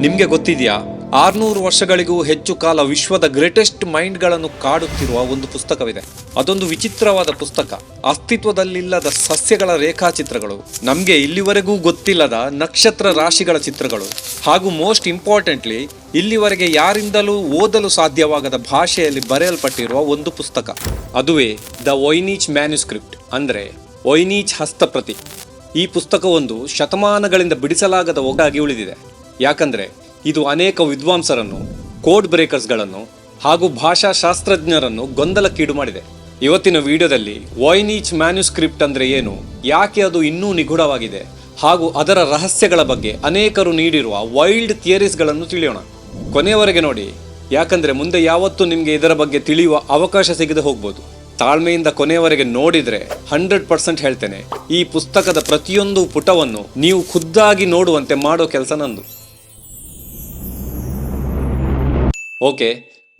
ನಿಮ್ಗೆ ಗೊತ್ತಿದೆಯಾ? ಆರ್ನೂರು ವರ್ಷಗಳಿಗೂ ಹೆಚ್ಚು ಕಾಲ ವಿಶ್ವದ ಗ್ರೇಟೆಸ್ಟ್ ಮೈಂಡ್ಗಳನ್ನು ಕಾಡುತ್ತಿರುವ ಒಂದು ಪುಸ್ತಕವಿದೆ. ಅದೊಂದು ವಿಚಿತ್ರವಾದ ಪುಸ್ತಕ. ಅಸ್ತಿತ್ವದಲ್ಲಿಲ್ಲದ ಸಸ್ಯಗಳ ರೇಖಾಚಿತ್ರಗಳು, ನಮಗೆ ಇಲ್ಲಿವರೆಗೂ ಗೊತ್ತಿಲ್ಲದ ನಕ್ಷತ್ರ ರಾಶಿಗಳ ಚಿತ್ರಗಳು, ಹಾಗೂ ಮೋಸ್ಟ್ ಇಂಪಾರ್ಟೆಂಟ್ಲಿ, ಇಲ್ಲಿವರೆಗೆ ಯಾರಿಂದಲೂ ಓದಲು ಸಾಧ್ಯವಾಗದ ಭಾಷೆಯಲ್ಲಿ ಬರೆಯಲ್ಪಟ್ಟಿರುವ ಒಂದು ಪುಸ್ತಕ. ಅದುವೇ ದ ಒಯ್ನೀಚ್ ಮ್ಯಾನುಸ್ಕ್ರಿಪ್ಟ್, ಅಂದ್ರೆ ವೈನೀಚ್ ಹಸ್ತಪ್ರತಿ. ಈ ಪುಸ್ತಕವೊಂದು ಶತಮಾನಗಳಿಂದ ಬಿಡಿಸಲಾಗದ ಒಗ್ಗಾಗಿ ಉಳಿದಿದೆ. ಯಾಕಂದ್ರೆ ಇದು ಅನೇಕ ವಿದ್ವಾಂಸರನ್ನು, ಕೋಡ್ ಬ್ರೇಕರ್ಸ್ಗಳನ್ನು ಹಾಗೂ ಭಾಷಾಶಾಸ್ತ್ರಜ್ಞರನ್ನು ಗೊಂದಲಕ್ಕೀಡು ಮಾಡಿದೆ. ಇವತ್ತಿನ ವಿಡಿಯೋದಲ್ಲಿ ವಾಯ್ನೀಚ್ ಮ್ಯಾನ್ಯುಸ್ಕ್ರಿಪ್ಟ್ ಅಂದರೆ ಏನು, ಯಾಕೆ ಅದು ಇನ್ನೂ ನಿಗೂಢವಾಗಿದೆ, ಹಾಗೂ ಅದರ ರಹಸ್ಯಗಳ ಬಗ್ಗೆ ಅನೇಕರು ನೀಡಿರುವ ವೈಲ್ಡ್ ಥಿಯರೀಸ್ಗಳನ್ನು ತಿಳಿಯೋಣ. ಕೊನೆಯವರೆಗೆ ನೋಡಿ, ಯಾಕಂದರೆ ಮುಂದೆ ಯಾವತ್ತೂ ನಿಮಗೆ ಇದರ ಬಗ್ಗೆ ತಿಳಿಯುವ ಅವಕಾಶ ಸಿಗದೆ ಹೋಗ್ಬೋದು. ತಾಳ್ಮೆಯಿಂದ ಕೊನೆಯವರೆಗೆ ನೋಡಿದರೆ ಹಂಡ್ರೆಡ್ ಪರ್ಸೆಂಟ್ ಹೇಳ್ತೇನೆ, ಈ ಪುಸ್ತಕದ ಪ್ರತಿಯೊಂದು ಪುಟವನ್ನು ನೀವು ಖುದ್ದಾಗಿ ನೋಡುವಂತೆ ಮಾಡೋ ಕೆಲಸ ನಂದು. ಓಕೆ,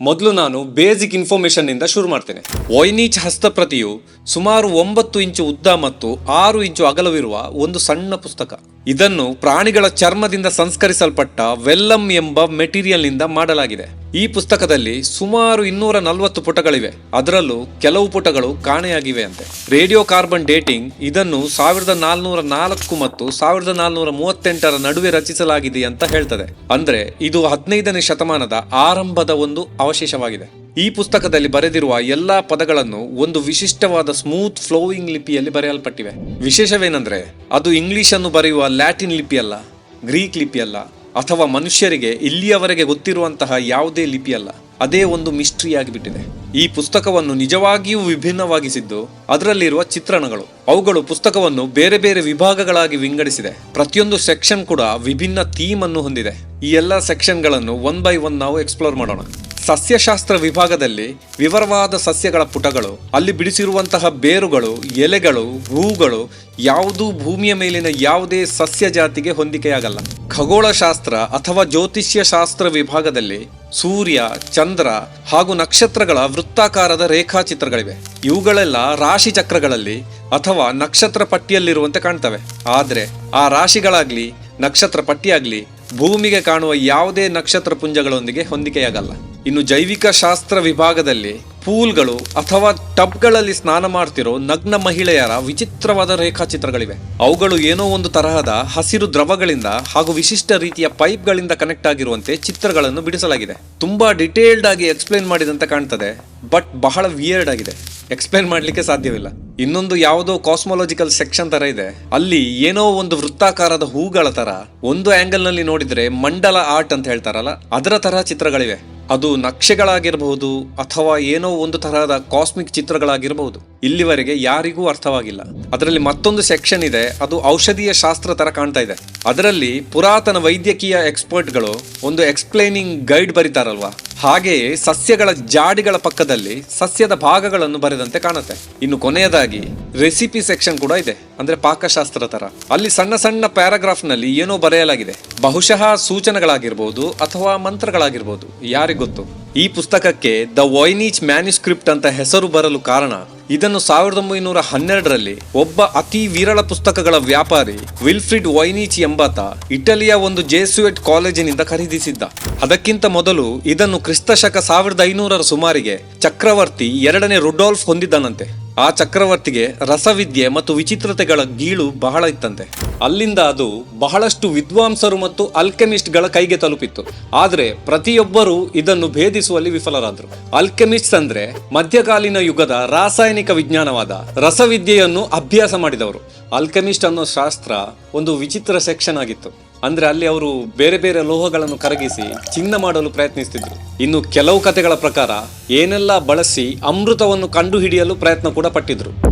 ಮೊದಲು ನಾನು ಬೇಸಿಕ್ ಇನ್ಫಾರ್ಮೇಷನ್ನಿಂದ ಶುರು ಮಾಡ್ತೇನೆ. ವೈನೀಚ್ ಹಸ್ತಪ್ರತಿಯು ಸುಮಾರು ಒಂಬತ್ತು ಇಂಚು ಉದ್ದ ಮತ್ತು ಆರು ಇಂಚು ಅಗಲವಿರುವ ಒಂದು ಸಣ್ಣ ಪುಸ್ತಕ. ಇದನ್ನು ಪ್ರಾಣಿಗಳ ಚರ್ಮದಿಂದ ಸಂಸ್ಕರಿಸಲ್ಪಟ್ಟ ವೆಲ್ಲಂ ಎಂಬ ಮೆಟೀರಿಯಲ್ನಿಂದ ಮಾಡಲಾಗಿದೆ. ಈ ಪುಸ್ತಕದಲ್ಲಿ ಸುಮಾರು ಇನ್ನೂರ ನಲವತ್ತು ಪುಟಗಳಿವೆ. ಅದರಲ್ಲೂ ಕೆಲವು ಪುಟಗಳು ಕಾಣೆಯಾಗಿವೆ ಅಂತೆ ರೇಡಿಯೋ ಕಾರ್ಬನ್ ಡೇಟಿಂಗ್ ಇದನ್ನು ಸಾವಿರದ ನಾಲ್ನೂರ ನಾಲ್ಕು ಮತ್ತು ಸಾವಿರದ ನಾಲ್ನೂರ ಮೂವತ್ತೆಂಟರ ನಡುವೆ ರಚಿಸಲಾಗಿದೆ ಅಂತ ಹೇಳ್ತದೆ. ಅಂದ್ರೆ ಇದು ಹದಿನೈದನೇ ಶತಮಾನದ ಆರಂಭದ ಒಂದು ಅವಶೇಷವಾಗಿದೆ. ಈ ಪುಸ್ತಕದಲ್ಲಿ ಬರೆದಿರುವ ಎಲ್ಲಾ ಪದಗಳನ್ನು ಒಂದು ವಿಶಿಷ್ಟವಾದ ಸ್ಮೂತ್ ಫ್ಲೋಯಿಂಗ್ ಲಿಪಿಯಲ್ಲಿ ಬರೆಯಲ್ಪಟ್ಟಿವೆ. ವಿಶೇಷವೇನೆಂದರೆ, ಅದು ಇಂಗ್ಲಿಷ್ ಅನ್ನು ಬರೆಯುವ ಲ್ಯಾಟಿನ್ ಲಿಪಿಯಲ್ಲ, ಗ್ರೀಕ್ ಲಿಪಿಯಲ್ಲ, ಅಥವಾ ಮನುಷ್ಯರಿಗೆ ಇಲ್ಲಿಯವರೆಗೆ ಗೊತ್ತಿರುವಂತಹ ಯಾವುದೇ ಲಿಪಿಯಲ್ಲ, ಅದೇ ಒಂದು ಮಿಸ್ಟ್ರಿ ಆಗಿಬಿಟ್ಟಿದೆ ಈ ಪುಸ್ತಕವನ್ನು ನಿಜವಾಗಿಯೂ ವಿಭಿನ್ನವಾಗಿಸಿದ್ದು ಅದರಲ್ಲಿರುವ ಚಿತ್ರಣಗಳು. ಅವುಗಳು ಪುಸ್ತಕವನ್ನು ಬೇರೆ ಬೇರೆ ವಿಭಾಗಗಳಾಗಿ ವಿಂಗಡಿಸಿದೆ. ಪ್ರತಿಯೊಂದು ಸೆಕ್ಷನ್ ಕೂಡ ವಿಭಿನ್ನ ಥೀಮ್ ಅನ್ನು ಹೊಂದಿದೆ. ಈ ಎಲ್ಲ ಸೆಕ್ಷನ್ಗಳನ್ನು ಒನ್ ಬೈ ಒನ್ ನಾವು ಎಕ್ಸ್ಪ್ಲೋರ್ ಮಾಡೋಣ. ಸಸ್ಯಶಾಸ್ತ್ರ ವಿಭಾಗದಲ್ಲಿ ವಿವರವಾದ ಸಸ್ಯಗಳ ಪುಟಗಳು, ಅಲ್ಲಿ ಬಿಡಿಸಿರುವಂತಹ ಬೇರುಗಳು, ಎಲೆಗಳು, ಹೂಗಳು ಯಾವುದೂ ಭೂಮಿಯ ಮೇಲಿನ ಯಾವುದೇ ಸಸ್ಯ ಜಾತಿಗೆ ಹೊಂದಿಕೆಯಾಗಲ್ಲ. ಖಗೋಳಶಾಸ್ತ್ರ ಅಥವಾ ಜ್ಯೋತಿಷ್ಯ ಶಾಸ್ತ್ರ ವಿಭಾಗದಲ್ಲಿ ಸೂರ್ಯ, ಚಂದ್ರ ಹಾಗೂ ನಕ್ಷತ್ರಗಳ ವೃತ್ತಾಕಾರದ ರೇಖಾಚಿತ್ರಗಳಿವೆ. ಇವುಗಳೆಲ್ಲ ರಾಶಿ ಚಕ್ರಗಳಲ್ಲಿ ಅಥವಾ ನಕ್ಷತ್ರ ಪಟ್ಟಿಯಲ್ಲಿರುವಂತೆ ಕಾಣ್ತವೆ. ಆದರೆ ಆ ರಾಶಿಗಳಾಗ್ಲಿ, ನಕ್ಷತ್ರ ಪಟ್ಟಿಯಾಗ್ಲಿ ಭೂಮಿಗೆ ಕಾಣುವ ಯಾವುದೇ ನಕ್ಷತ್ರ ಪುಂಜಗಳೊಂದಿಗೆ ಹೊಂದಿಕೆಯಾಗಲ್ಲ. ಇನ್ನು ಜೈವಿಕ ಶಾಸ್ತ್ರ ವಿಭಾಗದಲ್ಲಿ ಪೂಲ್ಗಳು ಅಥವಾ ಟಬ್ಗಳಲ್ಲಿ ಸ್ನಾನ ಮಾಡ್ತಿರೋ ನಗ್ನ ಮಹಿಳೆಯರ ವಿಚಿತ್ರವಾದ ರೇಖಾಚಿತ್ರಗಳಿವೆ. ಅವುಗಳು ಏನೋ ಒಂದು ತರಹದ ಹಸಿರು ದ್ರವಗಳಿಂದ ಹಾಗೂ ವಿಶಿಷ್ಟ ರೀತಿಯ ಪೈಪ್ಗಳಿಂದ ಕನೆಕ್ಟ್ ಆಗಿರುವಂತೆ ಚಿತ್ರಗಳನ್ನು ಬಿಡಿಸಲಾಗಿದೆ. ತುಂಬಾ ಡಿಟೇಲ್ಡ್ ಆಗಿ ಎಕ್ಸ್ಪ್ಲೇನ್ ಮಾಡಿದಂತೆ ಕಾಣ್ತದೆ, ಬಟ್ ಬಹಳ ವಿಯರ್ಡ್ ಆಗಿದೆ. ಎಕ್ಸ್ಪ್ಲೇನ್ ಮಾಡಲಿಕ್ಕೆ ಸಾಧ್ಯವಿಲ್ಲ. ಇನ್ನೊಂದು ಯಾವುದೋ ಕಾಸ್ಮೊಲಾಜಿಕಲ್ ಸೆಕ್ಷನ್ ತರ ಇದೆ. ಅಲ್ಲಿ ಏನೋ ಒಂದು ವೃತ್ತಾಕಾರದ ಹೂಗಳ ತರ, ಒಂದು ಆಂಗಲ್ನಲ್ಲಿ ನೋಡಿದ್ರೆ ಮಂಡಲ ಆರ್ಟ್ ಅಂತ ಹೇಳ್ತಾರಲ್ಲ, ಅದರ ತರ ಚಿತ್ರಗಳಿವೆ. ಅದು ನಕ್ಷೆಗಳಾಗಿರಬಹುದು ಅಥವಾ ಏನೋ ಒಂದು ತರಹದ ಕಾಸ್ಮಿಕ್ ಚಿತ್ರಗಳಾಗಿರಬಹುದು. ಇಲ್ಲಿವರೆಗೆ ಯಾರಿಗೂ ಅರ್ಥವಾಗಿಲ್ಲ. ಅದರಲ್ಲಿ ಮತ್ತೊಂದು ಸೆಕ್ಷನ್ ಇದೆ, ಅದು ಔಷಧೀಯ ಶಾಸ್ತ್ರ ತರ ಕಾಣ್ತಾ ಇದೆ. ಅದರಲ್ಲಿ ಪುರಾತನ ವೈದ್ಯಕೀಯ ಎಕ್ಸ್ಪರ್ಟ್ಗಳು ಒಂದು ಎಕ್ಸ್ಪ್ಲೈನಿಂಗ್ ಗೈಡ್ ಬರೀತಾರಲ್ವಾ? ಹಾಗೆಯೇ ಸಸ್ಯಗಳ ಜಾಡಿಗಳ ಪಕ್ಕದಲ್ಲಿ ಸಸ್ಯದ ಭಾಗಗಳನ್ನು ಬರೆದಂತೆ ಕಾಣುತ್ತೆ. ಇನ್ನು ಕೊನೆಯದಾಗಿ ರೆಸಿಪಿ ಸೆಕ್ಷನ್ ಕೂಡ ಇದೆ, ಅಂದ್ರೆ ಪಾಕಶಾಸ್ತ್ರ ತರ. ಅಲ್ಲಿ ಸಣ್ಣ ಸಣ್ಣ ಪ್ಯಾರಾಗ್ರಾಫ್ನಲ್ಲಿ ಏನೋ ಬರೆಯಲಾಗಿದೆ. ಬಹುಶಃ ಸೂಚನೆಗಳಾಗಿರ್ಬೋದು ಅಥವಾ ಮಂತ್ರಗಳಾಗಿರ್ಬೋದು. ಯಾರಿಗ್ ಗೊತ್ತು. ಈ ಪುಸ್ತಕಕ್ಕೆ ದ ವೈನೀಚ್ ಮ್ಯಾನ್ಯುಸ್ಕ್ರಿಪ್ಟ್ ಅಂತ ಹೆಸರು ಬರಲು ಕಾರಣ, ಇದನ್ನು ಸಾವಿರದ ಒಂಬೈನೂರ ಹನ್ನೆರಡರಲ್ಲಿ ಒಬ್ಬ ಅತಿ ವಿರಳ ಪುಸ್ತಕಗಳ ವ್ಯಾಪಾರಿ ವಿಲ್ಫ್ರಿಡ್ ವೈನೀಚ್ ಎಂಬಾತ ಇಟಲಿಯ ಒಂದು ಜೇಸುಯೆಟ್ ಕಾಲೇಜಿನಿಂದ ಖರೀದಿಸಿದ್ದ. ಅದಕ್ಕಿಂತ ಮೊದಲು ಇದನ್ನು ಕ್ರಿಸ್ತಶಕ ಸಾವಿರದ ಐನೂರರ ಸುಮಾರಿಗೆ ಚಕ್ರವರ್ತಿ ಎರಡನೇ ರುಡಾಲ್ಫ್ ಹೊಂದಿದ್ದನಂತೆ. ಆ ಚಕ್ರವರ್ತಿಗೆ ರಸವಿದ್ಯೆ ಮತ್ತು ವಿಚಿತ್ರತೆಗಳ ಗೀಳು ಬಹಳ ಇತ್ತಂತೆ. ಅಲ್ಲಿಂದ ಅದು ಬಹಳಷ್ಟು ವಿದ್ವಾಂಸರು ಮತ್ತು ಅಲ್ಕೆಮಿಸ್ಟ್ಗಳ ಕೈಗೆ ತಲುಪಿತ್ತು. ಆದರೆ ಪ್ರತಿಯೊಬ್ಬರೂ ಇದನ್ನು ಭೇದಿಸುವಲ್ಲಿ ವಿಫಲರಾದರು. ಅಲ್ಕೆಮಿಸ್ಟ್ಸ್ ಅಂದ್ರೆ ಮಧ್ಯಕಾಲೀನ ಯುಗದ ರಾಸಾಯನಿಕ ವಿಜ್ಞಾನವಾದ ರಸವಿದ್ಯೆಯನ್ನು ಅಭ್ಯಾಸ ಮಾಡಿದವರು. ಅಲ್ಕೆಮಿಸ್ಟ್ ಅನ್ನೋ ಶಾಸ್ತ್ರ ಒಂದು ವಿಚಿತ್ರ ಸೆಕ್ಷನ್ ಆಗಿತ್ತು. ಅಂದ್ರೆ ಅಲ್ಲಿ ಅವರು ಬೇರೆ ಬೇರೆ ಲೋಹಗಳನ್ನು ಕರಗಿಸಿ ಚಿನ್ನ ಮಾಡಲು ಪ್ರಯತ್ನಿಸ್ತಿದ್ರು. ಇನ್ನು ಕೆಲವು ಕಥೆಗಳ ಪ್ರಕಾರ ಏನೆಲ್ಲ ಬಳಸಿ ಅಮೃತವನ್ನು ಕಂಡುಹಿಡಿಯಲು ಪ್ರಯತ್ನ ಕೂಡ ಪಟ್ಟಿದ್ರು.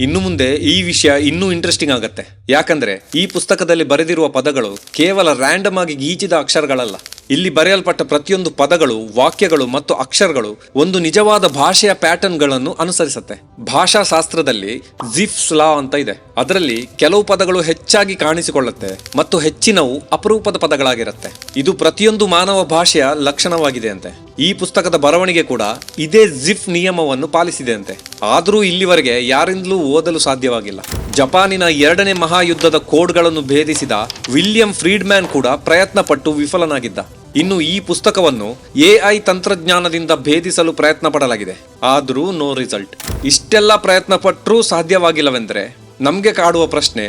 ಇನ್ನು ಮುಂದೆ ಈ ವಿಷಯ ಇನ್ನೂ ಇಂಟ್ರೆಸ್ಟಿಂಗ್ ಆಗತ್ತೆ. ಯಾಕಂದ್ರೆ ಈ ಪುಸ್ತಕದಲ್ಲಿ ಬರೆದಿರುವ ಪದಗಳು ಕೇವಲ ರ್ಯಾಂಡಮ್ ಆಗಿ ಗೀಚಿದ ಅಕ್ಷರಗಳಲ್ಲ. ಇಲ್ಲಿ ಬರೆಯಲ್ಪಟ್ಟ ಪ್ರತಿಯೊಂದು ಪದಗಳು, ವಾಕ್ಯಗಳು ಮತ್ತು ಅಕ್ಷರಗಳು ಒಂದು ನಿಜವಾದ ಭಾಷೆಯ ಪ್ಯಾಟರ್ನ್ಗಳನ್ನು ಅನುಸರಿಸುತ್ತೆ. ಭಾಷಾಶಾಸ್ತ್ರದಲ್ಲಿ ಜಿಫ್ಸ್ ಲಾ ಅಂತ ಇದೆ. ಅದರಲ್ಲಿ ಕೆಲವು ಪದಗಳು ಹೆಚ್ಚಾಗಿ ಕಾಣಿಸಿಕೊಳ್ಳುತ್ತೆ ಮತ್ತು ಹೆಚ್ಚಿನವು ಅಪರೂಪದ ಪದಗಳಾಗಿರುತ್ತೆ. ಇದು ಪ್ರತಿಯೊಂದು ಮಾನವ ಭಾಷೆಯ ಲಕ್ಷಣವಾಗಿದೆ ಅಂತೆ. ಈ ಪುಸ್ತಕದ ಬರವಣಿಗೆ ಕೂಡ ಇದೇ ಜಿಫ್ ನಿಯಮವನ್ನು ಪಾಲಿಸಿದೆ ಅಂತೆ ಆದರೂ ಇಲ್ಲಿವರೆಗೆ ಯಾರಿಂದಲೂ ಓದಲು ಸಾಧ್ಯವಾಗಿಲ್ಲ. ಜಪಾನಿನ ಎರಡನೇ ಮಹಾಯುದ್ಧದ ಕೋಡ್ಗಳನ್ನು ಭೇದಿಸಿದ ವಿಲಿಯಂ ಫ್ರೀಡ್ಮ್ಯಾನ್ ಕೂಡ ಪ್ರಯತ್ನ ಪಟ್ಟು ವಿಫಲನಾಗಿದ್ದ. ಇನ್ನು ಈ ಪುಸ್ತಕವನ್ನು ಎಐ ತಂತ್ರಜ್ಞಾನದಿಂದ ಭೇದಿಸಲು ಪ್ರಯತ್ನ ಪಡಲಾಗಿದೆ ಆದರೂ ನೋ ರಿಸಲ್ಟ್. ಇಷ್ಟೆಲ್ಲ ಪ್ರಯತ್ನ ಪಟ್ಟರೂ ಸಾಧ್ಯವಾಗಿಲ್ಲವೆಂದರೆ ನಮಗೆ ಕಾಡುವ ಪ್ರಶ್ನೆ,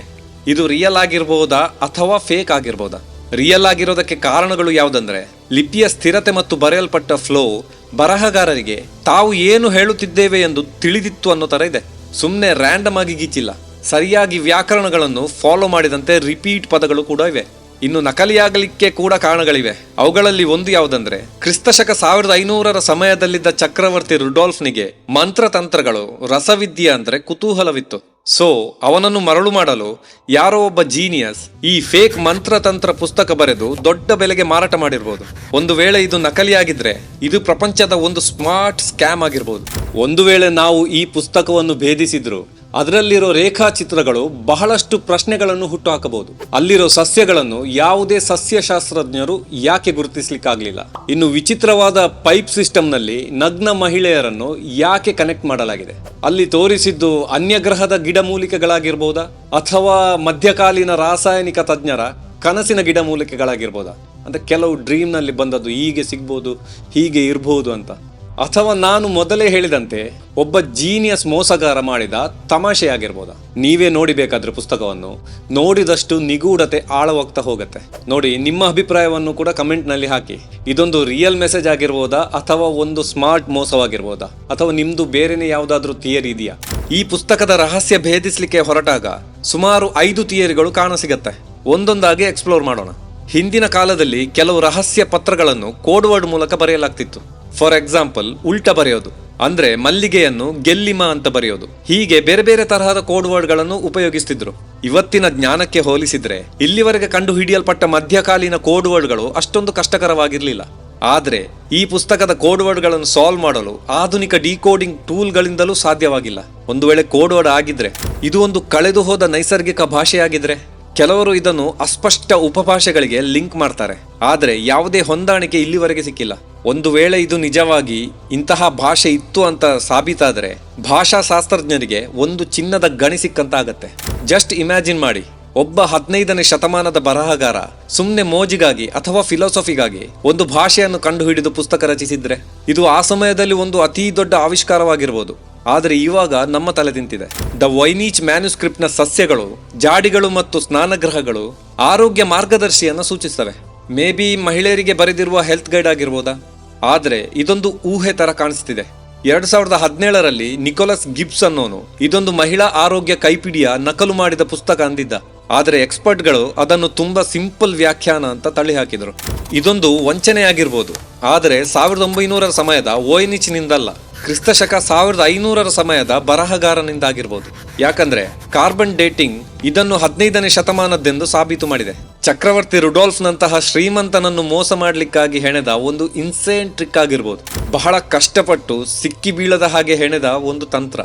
ಇದು ರಿಯಲ್ ಆಗಿರಬಹುದಾ ಅಥವಾ ಫೇಕ್ ಆಗಿರ್ಬೋದಾ? ರಿಯಲ್ ಆಗಿರೋದಕ್ಕೆ ಕಾರಣಗಳು ಯಾವುದಂದ್ರೆ ಲಿಪಿಯ ಸ್ಥಿರತೆ ಮತ್ತು ಬರೆಯಲ್ಪಟ್ಟ ಫ್ಲೋ ಬರಹಗಾರರಿಗೆ ತಾವು ಏನು ಹೇಳುತ್ತಿದ್ದೇವೆ ಎಂದು ತಿಳಿದಿತ್ತು ಅನ್ನೋ ತರ ಇದೆ. ಸುಮ್ಮನೆ ರ್ಯಾಂಡಮ್ ಆಗಿ ಗೀಚಿಲ್ಲ. ಸರಿಯಾಗಿ ವ್ಯಾಕರಣಗಳನ್ನು ಫಾಲೋ ಮಾಡಿದಂತೆ ರಿಪೀಟ್ ಪದಗಳು ಕೂಡ ಇವೆ. ಇನ್ನು ನಕಲಿಯಾಗಲಿಕ್ಕೆ ಕೂಡ ಕಾರಣಗಳಿವೆ. ಅವುಗಳಲ್ಲಿ ಒಂದು ಯಾವುದಂದ್ರೆ, ಕ್ರಿಸ್ತಶಕ ಸಾವಿರದ ಐನೂರರ ಸಮಯದಲ್ಲಿದ್ದ ಚಕ್ರವರ್ತಿ ರುಡಾಲ್ಫ್ನಿಗೆ ಮಂತ್ರತಂತ್ರಗಳು ರಸವಿದ್ಯೆ ಅಂದ್ರೆ ಕುತೂಹಲವಿತ್ತು. ಸೊ ಅವನನ್ನು ಮರಳು ಮಾಡಲು ಯಾರೋ ಒಬ್ಬ ಜೀನಿಯಸ್ ಈ ಫೇಕ್ ಮಂತ್ರತಂತ್ರ ಪುಸ್ತಕ ಬರೆದು ದೊಡ್ಡ ಬೆಲೆಗೆ ಮಾರಾಟ ಮಾಡಿರ್ಬೋದು. ಒಂದು ವೇಳೆ ಇದು ನಕಲಿಯಾಗಿದ್ರೆ ಇದು ಪ್ರಪಂಚದ ಒಂದು ಸ್ಮಾರ್ಟ್ ಸ್ಕ್ಯಾಮ್ ಆಗಿರ್ಬೋದು. ಒಂದು ವೇಳೆ ನಾವು ಈ ಪುಸ್ತಕವನ್ನು ಭೇದಿಸಿದ್ರು ಅದರಲ್ಲಿರೋ ರೇಖಾಚಿತ್ರಗಳು ಬಹಳಷ್ಟು ಪ್ರಶ್ನೆಗಳನ್ನು ಹುಟ್ಟುಹಾಕಬಹುದು. ಅಲ್ಲಿರೋ ಸಸ್ಯಗಳನ್ನು ಯಾವುದೇ ಸಸ್ಯಶಾಸ್ತ್ರಜ್ಞರು ಯಾಕೆ ಗುರುತಿಸ್ಲಿಕ್ಕಾಗ್ಲಿಲ್ಲ? ಇನ್ನು ವಿಚಿತ್ರವಾದ ಪೈಪ್ ಸಿಸ್ಟಮ್ನಲ್ಲಿ ನಗ್ನ ಮಹಿಳೆಯರನ್ನು ಯಾಕೆ ಕನೆಕ್ಟ್ ಮಾಡಲಾಗಿದೆ? ಅಲ್ಲಿ ತೋರಿಸಿದ್ದು ಅನ್ಯಗ್ರಹದ ಗಿಡಮೂಲಿಕೆಗಳಾಗಿರ್ಬೋದಾ? ಅಥವಾ ಮಧ್ಯಕಾಲೀನ ರಾಸಾಯನಿಕ ತಜ್ಞರ ಕನಸಿನ ಗಿಡಮೂಲಿಕೆಗಳಾಗಿರ್ಬೋದಾ? ಅಂತ ಕೆಲವು ಡ್ರೀಮ್ನಲ್ಲಿ ಬಂದದ್ದು ಹೀಗೆ ಸಿಗ್ಬೋದು, ಹೀಗೆ ಇರ್ಬೋದು ಅಂತ. ಅಥವಾ ನಾನು ಮೊದಲೇ ಹೇಳಿದಂತೆ ಒಬ್ಬ ಜೀನಿಯಸ್ ಮೋಸಗಾರ ಮಾಡಿದ ತಮಾಷೆ ಆಗಿರ್ಬೋದಾ ನೀವೇ ನೋಡಿಬೇಕಾದ್ರೆ ಪುಸ್ತಕವನ್ನು. ನೋಡಿದಷ್ಟು ನಿಗೂಢತೆ ಆಳವಾಗ್ತಾ ಹೋಗುತ್ತೆ. ನೋಡಿ, ನಿಮ್ಮ ಅಭಿಪ್ರಾಯವನ್ನು ಕೂಡ ಕಮೆಂಟ್ನಲ್ಲಿ ಹಾಕಿ. ಇದೊಂದು ರಿಯಲ್ ಮೆಸೇಜ್ ಆಗಿರ್ಬೋದಾ ಅಥವಾ ಒಂದು ಸ್ಮಾರ್ಟ್ ಮೋಸವಾಗಿರ್ಬೋದಾ? ಅಥವಾ ನಿಮ್ದು ಬೇರೆನೇ ಯಾವುದಾದ್ರೂ ಥಿಯರಿ ಇದೆಯಾ? ಈ ಪುಸ್ತಕದ ರಹಸ್ಯ ಭೇದಿಸಲಿಕ್ಕೆ ಹೊರಟಾಗ ಸುಮಾರು ಐದು ಥಿಯರಿಗಳು ಕಾಣಸಿಗತ್ತೆ. ಒಂದೊಂದಾಗಿ ಎಕ್ಸ್ಪ್ಲೋರ್ ಮಾಡೋಣ. ಹಿಂದಿನ ಕಾಲದಲ್ಲಿ ಕೆಲವು ರಹಸ್ಯ ಪತ್ರಗಳನ್ನು ಕೋಡ್ ವರ್ಡ್ ಮೂಲಕ ಬರೆಯಲಾಗ್ತಿತ್ತು. ಫಾರ್ ಎಕ್ಸಾಂಪಲ್ ಉಲ್ಟ ಬರೆಯೋದು. ಅಂದ್ರೆ ಮಲ್ಲಿಗೆಯನ್ನು ಗೆಲ್ಲಿಮ ಅಂತ ಬರೆಯೋದು. ಹೀಗೆ ಬೇರೆ ಬೇರೆ ತರಹದ ಕೋಡ್ ವರ್ಡ್ಗಳನ್ನು ಉಪಯೋಗಿಸ್ತಿದ್ರು. ಇವತ್ತಿನ ಜ್ಞಾನಕ್ಕೆ ಹೋಲಿಸಿದ್ರೆ ಇಲ್ಲಿವರೆಗೆ ಕಂಡು ಹಿಡಿಯಲ್ಪಟ್ಟ ಮಧ್ಯಕಾಲೀನ ಕೋಡ್ ವರ್ಡ್ಗಳು ಅಷ್ಟೊಂದು ಕಷ್ಟಕರವಾಗಿರಲಿಲ್ಲ. ಆದರೆ ಈ ಪುಸ್ತಕದ ಕೋಡ್ ವರ್ಡ್ಗಳನ್ನು ಸಾಲ್ವ್ ಮಾಡಲು ಆಧುನಿಕ ಡಿಕೋಡಿಂಗ್ ಟೂಲ್ಗಳಿಂದಲೂ ಸಾಧ್ಯವಾಗಿಲ್ಲ. ಒಂದು ವೇಳೆ ಕೋಡ್ ವರ್ಡ್ ಆಗಿದ್ರೆ, ಇದು ಒಂದು ಕಳೆದು ಹೋದ ನೈಸರ್ಗಿಕ ಭಾಷೆಯಾಗಿದ್ರೆ ಕೆಲವರು ಇದನ್ನು ಅಸ್ಪಷ್ಟ ಉಪಭಾಷೆಗಳಿಗೆ ಲಿಂಕ್ ಮಾಡ್ತಾರೆ. ಆದರೆ ಯಾವುದೇ ಹೊಂದಾಣಿಕೆ ಇಲ್ಲಿವರೆಗೆ ಸಿಕ್ಕಿಲ್ಲ. ಒಂದು ವೇಳೆ ಇದು ನಿಜವಾಗಿ ಇಂತಹ ಭಾಷೆ ಇತ್ತು ಅಂತ ಸಾಬೀತಾದರೆ ಭಾಷಾಶಾಸ್ತ್ರಜ್ಞರಿಗೆ ಒಂದು ಚಿನ್ನದ ಗಣಿ ಸಿಕ್ಕಂತಾಗತ್ತೆ. ಜಸ್ಟ್ ಇಮ್ಯಾಜಿನ್ ಮಾಡಿ. ಒಬ್ಬ ಹದಿನೈದನೇ ಶತಮಾನದ ಬರಹಗಾರ ಸುಮ್ಮನೆ ಮೋಜಿಗಾಗಿ ಅಥವಾ ಫಿಲಾಸಫಿಗಾಗಿ ಒಂದು ಭಾಷೆಯನ್ನು ಕಂಡುಹಿಡಿದು ಪುಸ್ತಕ ರಚಿಸಿದ್ರೆ, ಇದು ಆ ಸಮಯದಲ್ಲಿ ಒಂದು ಅತಿ ದೊಡ್ಡ ಆವಿಷ್ಕಾರವಾಗಿರ್ಬೋದು. ಆದರೆ ಇವಾಗ ನಮ್ಮ ತಲೆ ತಿಂತಿದೆ. ದ ವೈನೀಚ್ ಮ್ಯಾನುಸ್ಕ್ರಿಪ್ಟ್ನ ಸಸ್ಯಗಳು, ಜಾಡಿಗಳು ಮತ್ತು ಸ್ನಾನಗೃಹಗಳು ಆರೋಗ್ಯ ಮಾರ್ಗದರ್ಶಿಯನ್ನು ಸೂಚಿಸ್ತವೆ. ಮೇ ಬಿ ಮಹಿಳೆಯರಿಗೆ ಬರೆದಿರುವ ಹೆಲ್ತ್ ಗೈಡ್ ಆಗಿರ್ಬೋದಾ? ಆದರೆ ಇದೊಂದು ಊಹೆ ತರ ಕಾಣಿಸ್ತಿದೆ. ಎರಡ್ ಸಾವಿರದ ಹದಿನೇಳರಲ್ಲಿ ನಿಕೋಲಸ್ ಗಿಬ್ಸ್ ಅನ್ನೋನು ಇದೊಂದು ಮಹಿಳಾ ಆರೋಗ್ಯ ಕೈಪಿಡಿಯ ನಕಲು ಮಾಡಿದ ಪುಸ್ತಕ ಅಂದಿದ್ದ. ಆದರೆ ಎಕ್ಸ್ಪರ್ಟ್ಗಳು ಅದನ್ನು ತುಂಬಾ ಸಿಂಪಲ್ ವ್ಯಾಖ್ಯಾನ ಅಂತ ತಳ್ಳಿ ಹಾಕಿದರು. ಇದೊಂದು ವಂಚನೆಯಾಗಿರ್ಬೋದು. ಆದರೆ ಸಾವಿರದ ಒಂಬೈನೂರ ಸಮಯದ ಓಯ್ನಿಚ್ನಿಂದಲ್ಲ ಕ್ರಿಸ್ತಶಕ ಸಾವಿರದ ಐನೂರರ ಸಮಯದ ಬರಹಗಾರನಿಂದಾಗಿರ್ಬೋದು. ಯಾಕಂದ್ರೆ ಕಾರ್ಬನ್ ಡೇಟಿಂಗ್ ಇದನ್ನು ಹದಿನೈದನೇ ಶತಮಾನದ್ದೆಂದು ಸಾಬೀತು ಮಾಡಿದೆ. ಚಕ್ರವರ್ತಿ ರುಡಾಲ್ಫ್ನಂತಹ ಶ್ರೀಮಂತನನ್ನು ಮೋಸ ಮಾಡಲಿಕ್ಕಾಗಿ ಹೆಣೆದ ಒಂದು ಇನ್ಸೇನ್ ಟ್ರಿಕ್ ಆಗಿರ್ಬೋದು. ಬಹಳ ಕಷ್ಟಪಟ್ಟು ಸಿಕ್ಕಿ ಬೀಳದ ಹಾಗೆ ಹೆಣೆದ ಒಂದು ತಂತ್ರ.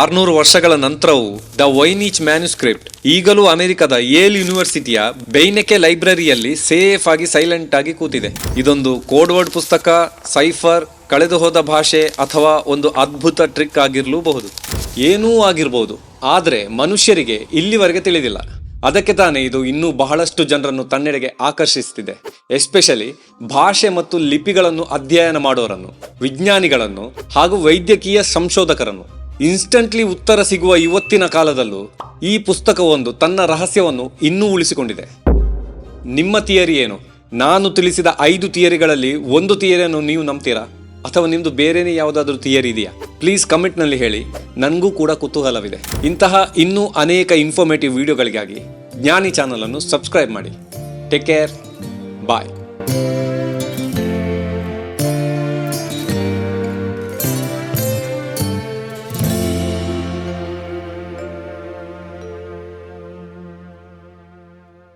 ಆರ್ನೂರು ವರ್ಷಗಳ ನಂತರವೂ ದ ವೈನೀಚ್ ಮ್ಯಾನುಸ್ಕ್ರಿಪ್ಟ್ ಈಗಲೂ ಅಮೆರಿಕದ ಏಲ್ ಯೂನಿವರ್ಸಿಟಿಯ ಬೈನೆಕೆ ಲೈಬ್ರರಿಯಲ್ಲಿ ಸೇಫ್ ಆಗಿ ಸೈಲೆಂಟ್ ಆಗಿ ಕೂತಿದೆ. ಇದೊಂದು ಕೋಡ್ ವರ್ಡ್ ಪುಸ್ತಕ, ಸೈಫರ್ ಕಳೆದು ಹೋದ ಭಾಷೆ ಅಥವಾ ಒಂದು ಅದ್ಭುತ ಟ್ರಿಕ್ ಆಗಿರಲೂಬಹುದು. ಏನೂ ಆಗಿರ್ಬೋದು. ಆದರೆ ಮನುಷ್ಯರಿಗೆ ಇಲ್ಲಿವರೆಗೆ ತಿಳಿದಿಲ್ಲ. ಅದಕ್ಕೆ ತಾನೇ ಇದು ಇನ್ನೂ ಬಹಳಷ್ಟು ಜನರನ್ನು ತನ್ನೆಡೆಗೆ ಆಕರ್ಷಿಸುತ್ತಿದೆ ಎಸ್ಪೆಷಲಿ ಭಾಷೆ ಮತ್ತು ಲಿಪಿಗಳನ್ನು ಅಧ್ಯಯನ ಮಾಡೋರನ್ನು, ವಿಜ್ಞಾನಿಗಳನ್ನು ಹಾಗೂ ವೈದ್ಯಕೀಯ ಸಂಶೋಧಕರನ್ನು. ಇನ್ಸ್ಟಂಟ್ಲಿ ಉತ್ತರ ಸಿಗುವ ಇವತ್ತಿನ ಕಾಲದಲ್ಲೂ ಈ ಪುಸ್ತಕವೊಂದು ತನ್ನ ರಹಸ್ಯವನ್ನು ಇನ್ನೂ ಉಳಿಸಿಕೊಂಡಿದೆ. ನಿಮ್ಮ ಥಿಯರಿ ಏನು? ನಾನು ತಿಳಿಸಿದ ಐದು ಥಿಯರಿಗಳಲ್ಲಿ ಒಂದು ಥಿಯರಿಯನ್ನು ನೀವು ನಂಬ್ತೀರಾ? ಅಥವಾ ನಿಮ್ದು ಬೇರೆನೇ ಯಾವುದಾದ್ರೂ ಥಿಯರಿ ಇದೆಯಾ? ಪ್ಲೀಸ್ ಕಮೆಂಟ್ನಲ್ಲಿ ಹೇಳಿ. ನನಗೂ ಕೂಡ ಕುತೂಹಲವಿದೆ. ಇಂತಹ ಇನ್ನೂ ಅನೇಕ ಇನ್ಫಾರ್ಮೇಟಿವ್ ವಿಡಿಯೋಗಳಿಗಾಗಿ ಜ್ಞಾನಿ ಚಾನಲನ್ನು ಸಬ್ಸ್ಕ್ರೈಬ್ ಮಾಡಿ. Take care bye